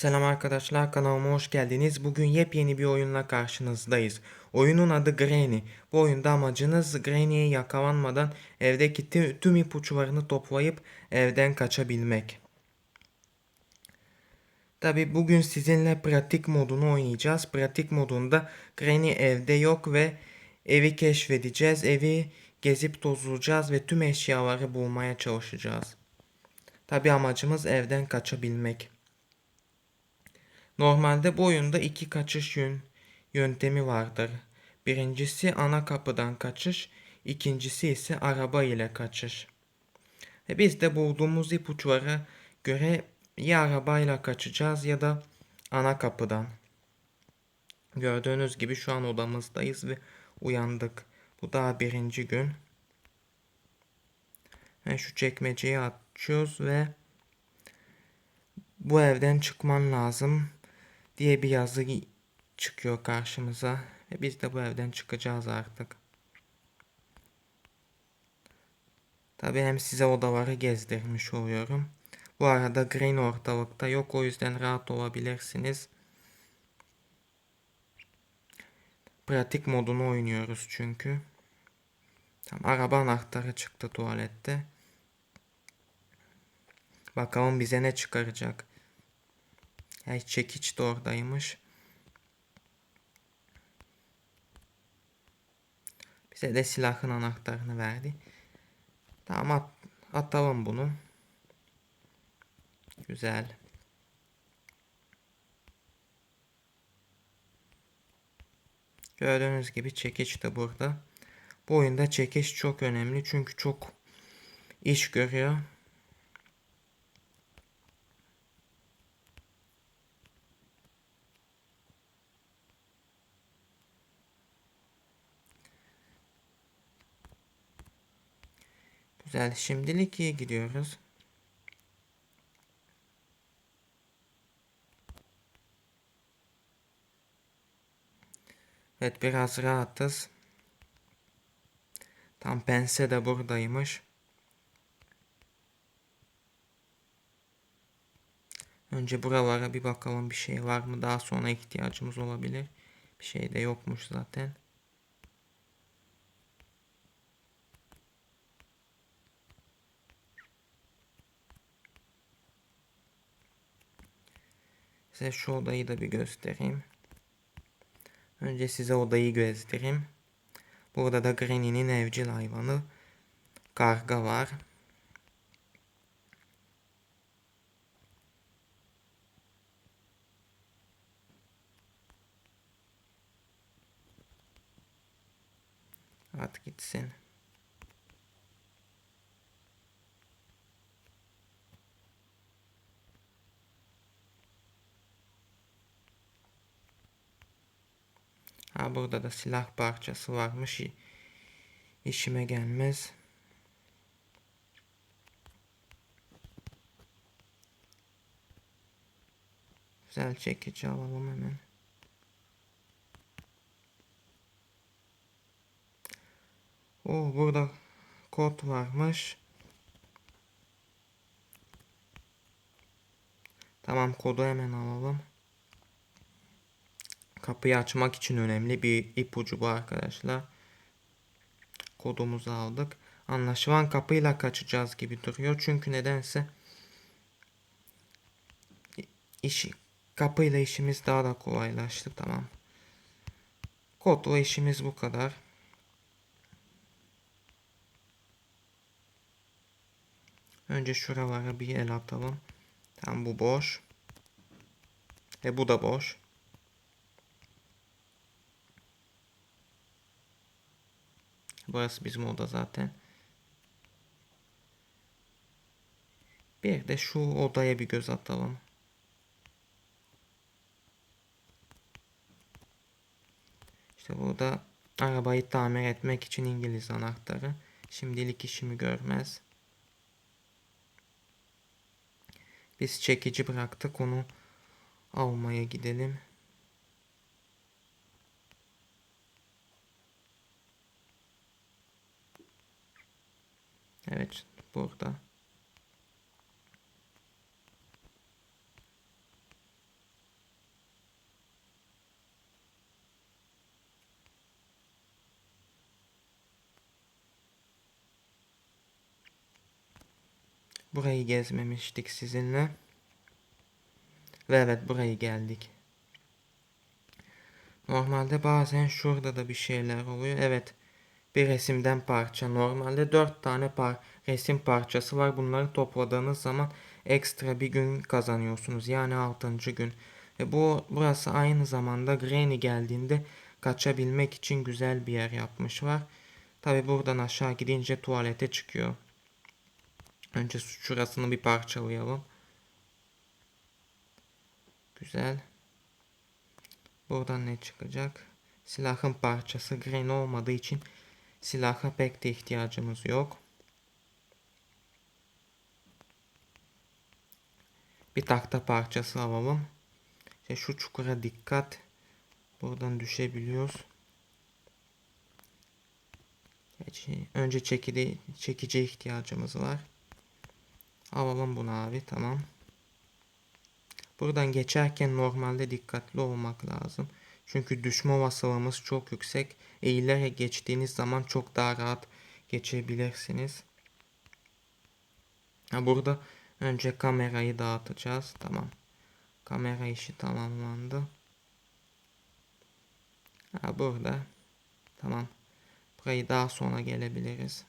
Selam arkadaşlar kanalıma hoş geldiniz. Bugün yepyeni bir oyunla karşınızdayız. Oyunun adı Granny. Bu oyunda amacınız Granny'ye yakalanmadan evdeki tü- tüm ipuçlarını toplayıp evden kaçabilmek. Tabi bugün sizinle pratik modunu oynayacağız. Pratik modunda Granny evde yok ve evi keşfedeceğiz. Evi gezip tozulacağız ve tüm eşyaları bulmaya çalışacağız. Tabi amacımız evden kaçabilmek. Normalde bu oyunda iki kaçış yön, yöntemi vardır. Birincisi ana kapıdan kaçış, ikincisi ise araba ile kaçış. E biz de bulduğumuz ipuçlara göre ya arabayla kaçacağız ya da ana kapıdan. Gördüğünüz gibi şu an odamızdayız ve uyandık. Bu daha birinci gün. Ve şu çekmeceyi açıyoruz ve bu evden çıkman lazım diye bir yazı çıkıyor karşımıza. Ve biz de bu evden çıkacağız artık. Tabii hem size odaları gezdirmiş oluyorum. Bu arada Green ortalıkta yok o yüzden rahat olabilirsiniz. Pratik modunu oynuyoruz çünkü. Tamam, araba anahtarı çıktı tuvalette. Bakalım bize ne çıkaracak. Ay çekiç de oradaymış. Bize de silahın anahtarını verdi. Tamam at, atalım bunu. Güzel. Gördüğünüz gibi çekiç de burada. Bu oyunda çekiç çok önemli çünkü çok iş görüyor. Güzel. Şimdilik iyi gidiyoruz. Evet biraz rahatız. Tam pense de buradaymış. Önce buralara bir bakalım bir şey var mı? Daha sonra ihtiyacımız olabilir. Bir şey de yokmuş zaten. Size şu odayı da bir göstereyim. Önce size odayı göstereyim. Burada da Granny'nin evcil hayvanı karga var. At gitsin. Burada da silah parçası varmış. İşime gelmez. Güzel çekici alalım hemen. Oo burada kod varmış. Tamam kodu hemen alalım. Kapıyı açmak için önemli bir ipucu bu arkadaşlar. Kodumuzu aldık. Anlaşılan kapıyla kaçacağız gibi duruyor. Çünkü nedense işi kapıyla işimiz daha da kolaylaştı. Tamam. Kodla işimiz bu kadar. Önce şuralara bir el atalım. Tamam bu boş. E bu da boş. Burası bizim oda zaten. Bir de şu odaya bir göz atalım. İşte burada arabayı tamir etmek için İngiliz anahtarı. Şimdilik işimi görmez. Biz çekici bıraktık onu almaya gidelim. burada. Burayı gezmemiştik sizinle. Ve evet buraya geldik. Normalde bazen şurada da bir şeyler oluyor. Evet bir resimden parça. Normalde dört tane par resim parçası var. Bunları topladığınız zaman ekstra bir gün kazanıyorsunuz. Yani 6. gün. Ve bu burası aynı zamanda Granny geldiğinde kaçabilmek için güzel bir yer yapmışlar. Tabi buradan aşağı gidince tuvalete çıkıyor. Önce şurasını bir parçalayalım. Güzel. Buradan ne çıkacak? Silahın parçası green olmadığı için silaha pek de ihtiyacımız yok. Bir tahta parçası alalım. İşte şu çukura dikkat. Buradan düşebiliyoruz. Önce çekide, çekici ihtiyacımız var. Alalım bunu abi tamam. Buradan geçerken normalde dikkatli olmak lazım. Çünkü düşme olasılığımız çok yüksek. Eğilerek geçtiğiniz zaman çok daha rahat geçebilirsiniz. Ha, burada önce kamerayı dağıtacağız. Tamam. Kamera işi tamamlandı. Ha, burada. Tamam. Burayı daha sonra gelebiliriz.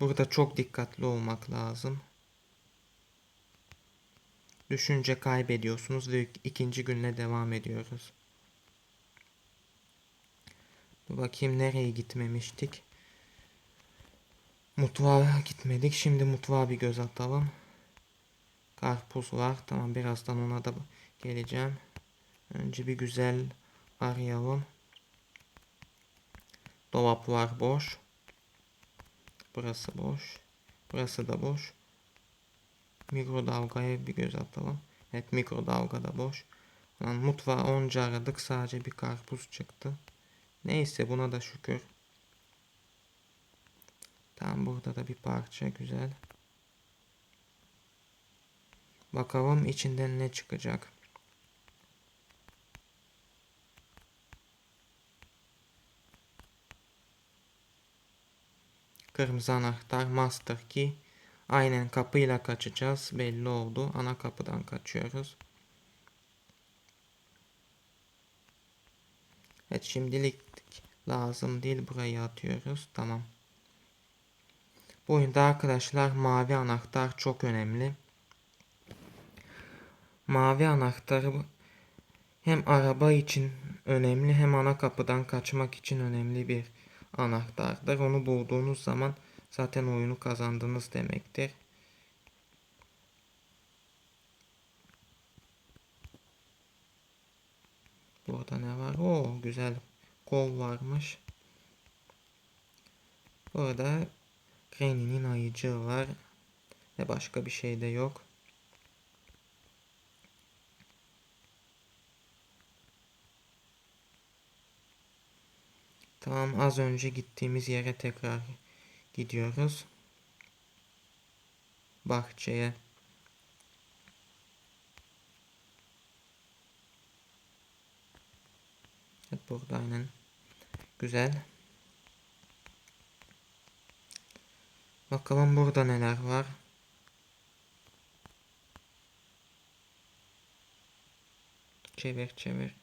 Burada çok dikkatli olmak lazım. Düşünce kaybediyorsunuz ve ikinci günle devam ediyoruz. Bakayım nereye gitmemiştik. Mutfağa gitmedik. Şimdi mutfağa bir göz atalım. Karpuz var. Tamam birazdan ona da geleceğim. Önce bir güzel arayalım. Dolap var boş. Burası boş. Burası da boş. Mikrodalgaya bir göz atalım. Evet mikrodalga da boş. Yani mutfağı onca aradık sadece bir karpuz çıktı. Neyse buna da şükür. Tam burada da bir parça güzel. Bakalım içinden ne çıkacak. Kırmızı anahtar master key. Aynen kapıyla kaçacağız. Belli oldu. Ana kapıdan kaçıyoruz. Evet şimdilik lazım değil. Burayı atıyoruz. Tamam. Bu oyunda arkadaşlar mavi anahtar çok önemli. Mavi anahtarı hem araba için önemli hem ana kapıdan kaçmak için önemli bir anahtardır. Onu bulduğunuz zaman zaten oyunu kazandınız demektir. Burada ne var? Oo güzel kol varmış. Burada Granny'nin ayıcığı var. Ve başka bir şey de yok. Tamam az önce gittiğimiz yere tekrar gidiyoruz. Bahçeye. Evet burada aynen. Güzel. Bakalım burada neler var. Çevir çevir.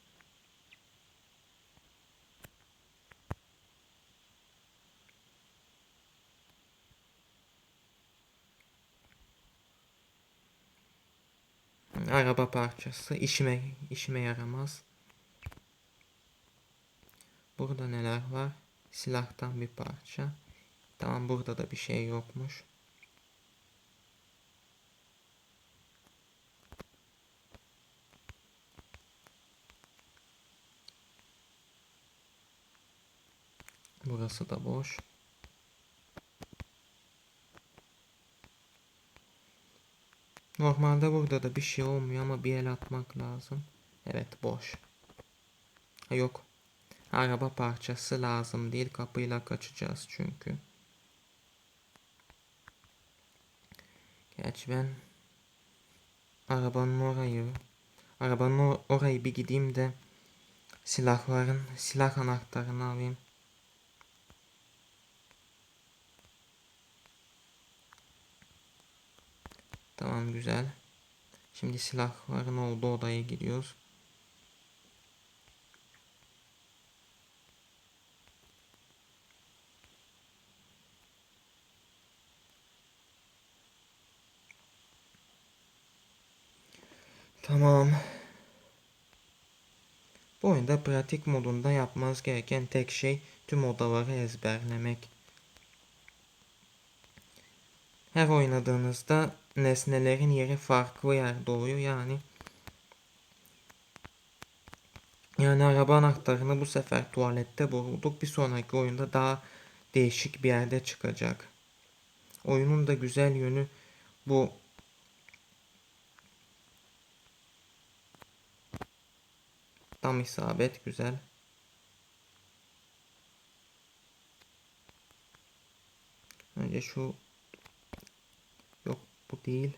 Araba parçası işime işime yaramaz. Burada neler var? Silahtan bir parça. Tamam burada da bir şey yokmuş. Burası da boş. Normalde burada da bir şey olmuyor ama bir el atmak lazım. Evet boş. Ha, yok. Araba parçası lazım değil. Kapıyla kaçacağız çünkü. Gerçi ben arabanın orayı arabanın or orayı bir gideyim de silahların silah anahtarını alayım. Tamam güzel. Şimdi silahların olduğu odaya gidiyoruz. Oyunda pratik modunda yapmanız gereken tek şey tüm odaları ezberlemek. Her oynadığınızda nesnelerin yeri farklı yerde oluyor yani. Yani araba anahtarını bu sefer tuvalette bulduk. Bir sonraki oyunda daha değişik bir yerde çıkacak. Oyunun da güzel yönü bu Tam isabet güzel. Önce şu yok bu değil.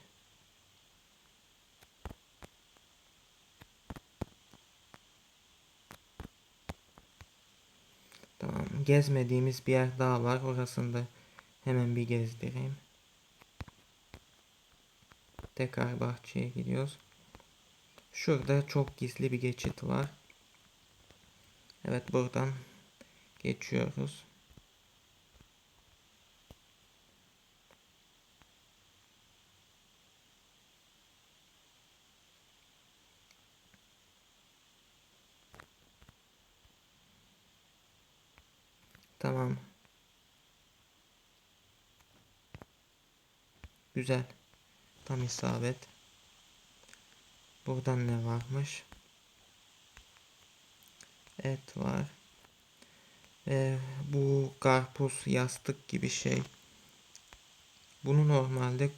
Tamam gezmediğimiz bir yer daha var. Orasında hemen bir gezdireyim. Tekrar bahçeye gidiyoruz. Şurada çok gizli bir geçit var. Evet buradan geçiyoruz. Tamam. Güzel. Tam isabet. Buradan ne varmış? Et var. Ee, bu karpuz yastık gibi şey. Bunu normalde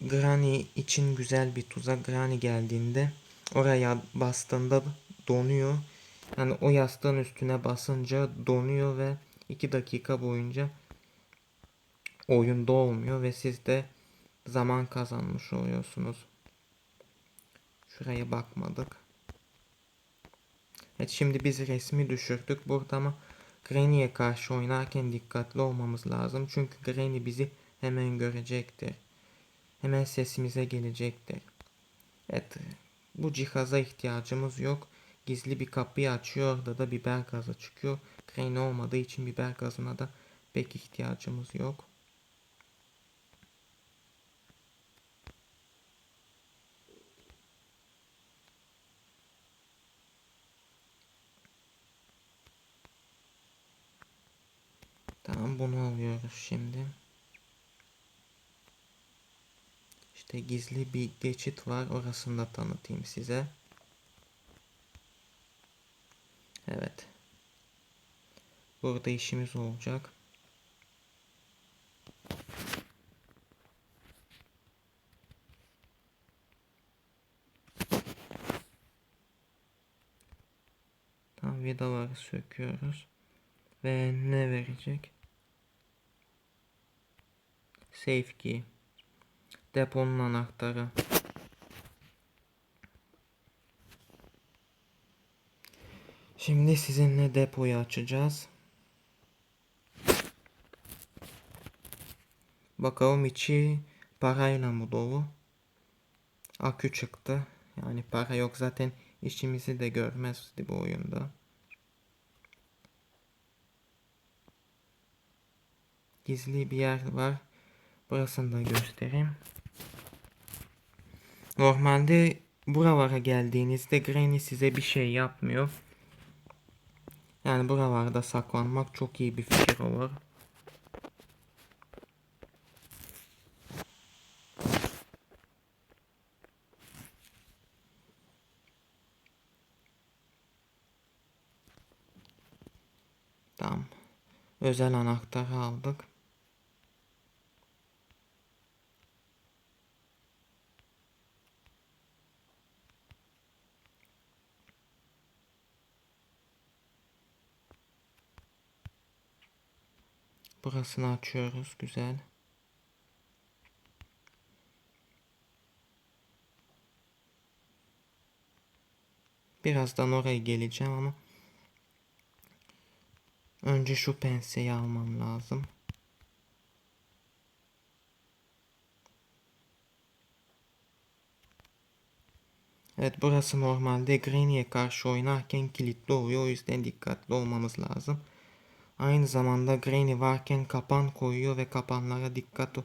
Granny için güzel bir tuzak. Granny geldiğinde oraya bastığında donuyor. Yani o yastığın üstüne basınca donuyor ve 2 dakika boyunca oyunda olmuyor ve siz de zaman kazanmış oluyorsunuz. Şuraya bakmadık. Evet şimdi biz resmi düşürdük burada ama Granny'e karşı oynarken dikkatli olmamız lazım. Çünkü Granny bizi hemen görecektir. Hemen sesimize gelecektir. Evet bu cihaza ihtiyacımız yok. Gizli bir kapıyı açıyor orada da biber gazı çıkıyor. Granny olmadığı için biber gazına da pek ihtiyacımız yok. Tamam bunu alıyoruz şimdi. İşte gizli bir geçit var. Orasını da tanıtayım size. Evet. Burada işimiz olacak. Tam vidaları söküyoruz. Ve ne verecek? Safe key. Deponun anahtarı. Şimdi sizinle depoyu açacağız. Bakalım içi parayla mı dolu? Akü çıktı. Yani para yok zaten işimizi de görmezdi bu oyunda. Gizli bir yer var. Burasını da göstereyim. Normalde buralara geldiğinizde Granny size bir şey yapmıyor. Yani buralarda saklanmak çok iyi bir fikir olur. Tamam. Özel anahtarı aldık. Burasını açıyoruz. Güzel. Birazdan oraya geleceğim ama önce şu penseyi almam lazım. Evet burası normalde Granny'e karşı oynarken kilitli oluyor. O yüzden dikkatli olmamız lazım. Aynı zamanda Granny varken kapan koyuyor ve kapanlara dikkat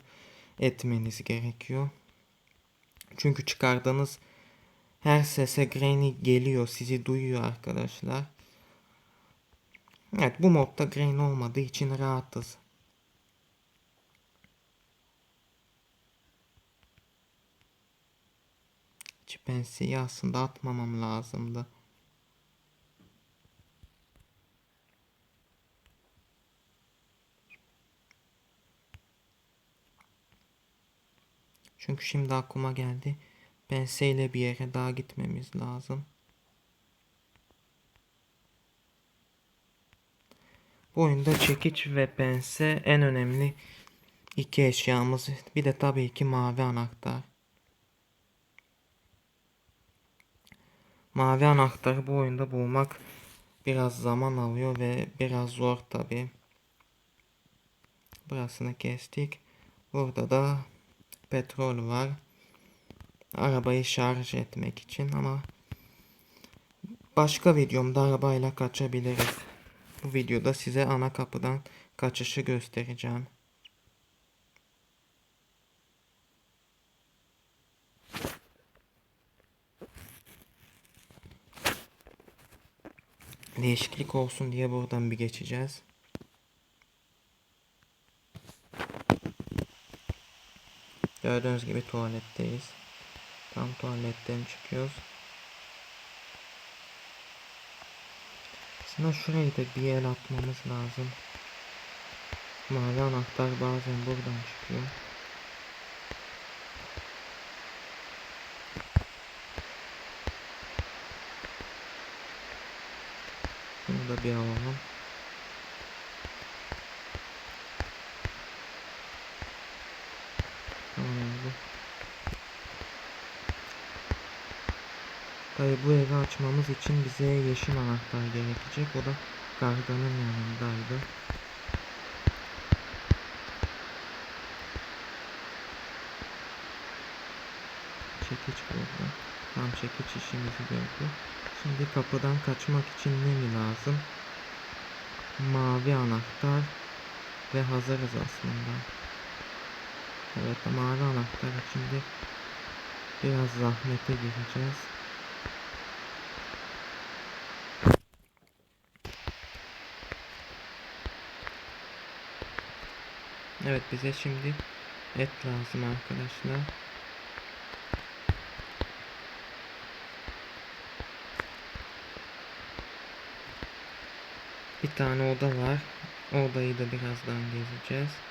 etmeniz gerekiyor. Çünkü çıkardığınız her sese Granny geliyor. Sizi duyuyor arkadaşlar. Evet bu modda Granny olmadığı için rahatız. Pensiyi aslında atmamam lazımdı. Çünkü şimdi aklıma geldi. Penseyle bir yere daha gitmemiz lazım. Bu oyunda çekiç ve pense en önemli iki eşyamız. Bir de tabii ki mavi anahtar. Mavi anahtarı bu oyunda bulmak biraz zaman alıyor ve biraz zor tabi. Burasını kestik. Burada da petrol var. Arabayı şarj etmek için ama başka videomda arabayla kaçabiliriz. Bu videoda size ana kapıdan kaçışı göstereceğim. Değişiklik olsun diye buradan bir geçeceğiz. Gördüğünüz gibi tuvaletteyiz. Tam tuvaletten çıkıyoruz. Aslında şurayı da bir el atmamız lazım. Mavi anahtar bazen buradan çıkıyor. Şunu da bir alalım. Tamam oldu. Tabi bu evi açmamız için bize yeşil anahtar gerekecek. O da garganın yanındaydı. Çekiç burada. Tam çekiç işimizi gördü. Şimdi kapıdan kaçmak için ne mi lazım? Mavi anahtar ve hazırız aslında. Evet mavi anahtar için de biraz zahmete gireceğiz. Evet bize şimdi et lazım arkadaşlar. Bir tane oda var. Odayı da birazdan gezeceğiz.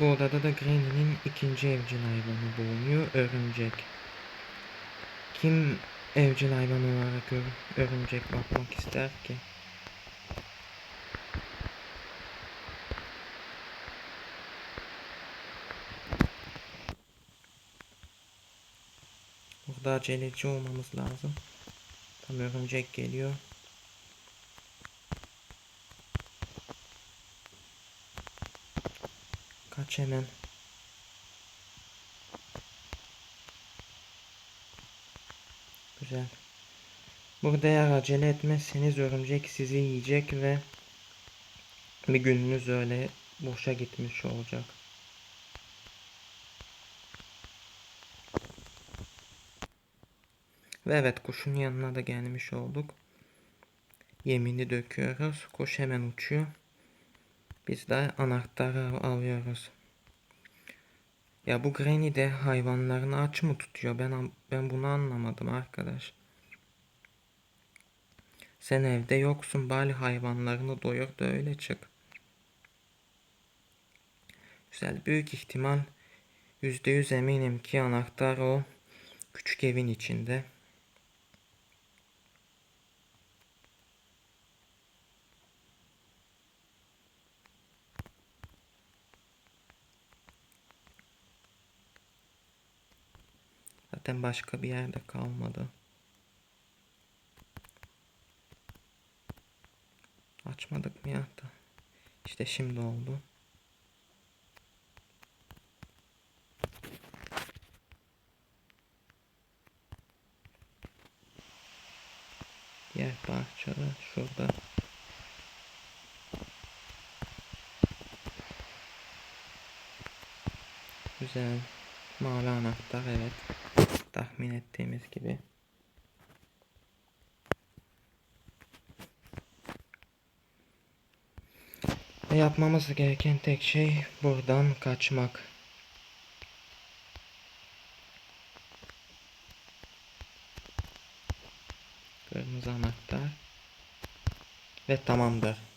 Bu odada da Granny'nin ikinci evcil hayvanı bulunuyor. Örümcek. Kim evcil hayvan olarak ör örümcek bakmak ister ki? Burada aceleci olmamız lazım. Tam örümcek geliyor. Kaç hemen. Güzel. Burada eğer acele etmezseniz örümcek sizi yiyecek ve bir gününüz öyle boşa gitmiş olacak. Ve evet kuşun yanına da gelmiş olduk. Yemini döküyoruz. Kuş hemen uçuyor. Biz de anahtarı alıyoruz. Ya bu Granny de hayvanlarını aç mı tutuyor? Ben ben bunu anlamadım arkadaş. Sen evde yoksun bari hayvanlarını doyur da öyle çık. Güzel. Büyük ihtimal %100 eminim ki anahtar o küçük evin içinde. Zaten başka bir yerde kalmadı. Açmadık mı ya da? İşte şimdi oldu. Diğer parça da şurada. Güzel. Mavi anahtar evet. Tahmin ettiğimiz gibi. Ve yapmamız gereken tek şey buradan kaçmak. Kırmızı anahtar. Ve tamamdır.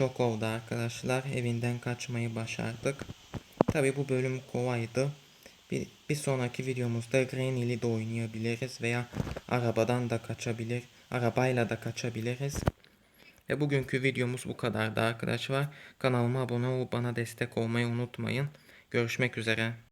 Şok oldu arkadaşlar. Evinden kaçmayı başardık. Tabi bu bölüm kolaydı. Bir, bir sonraki videomuzda Granny ile de oynayabiliriz veya arabadan da kaçabilir, arabayla da kaçabiliriz. Ve bugünkü videomuz bu kadardı arkadaşlar. Kanalıma abone olup bana destek olmayı unutmayın. Görüşmek üzere.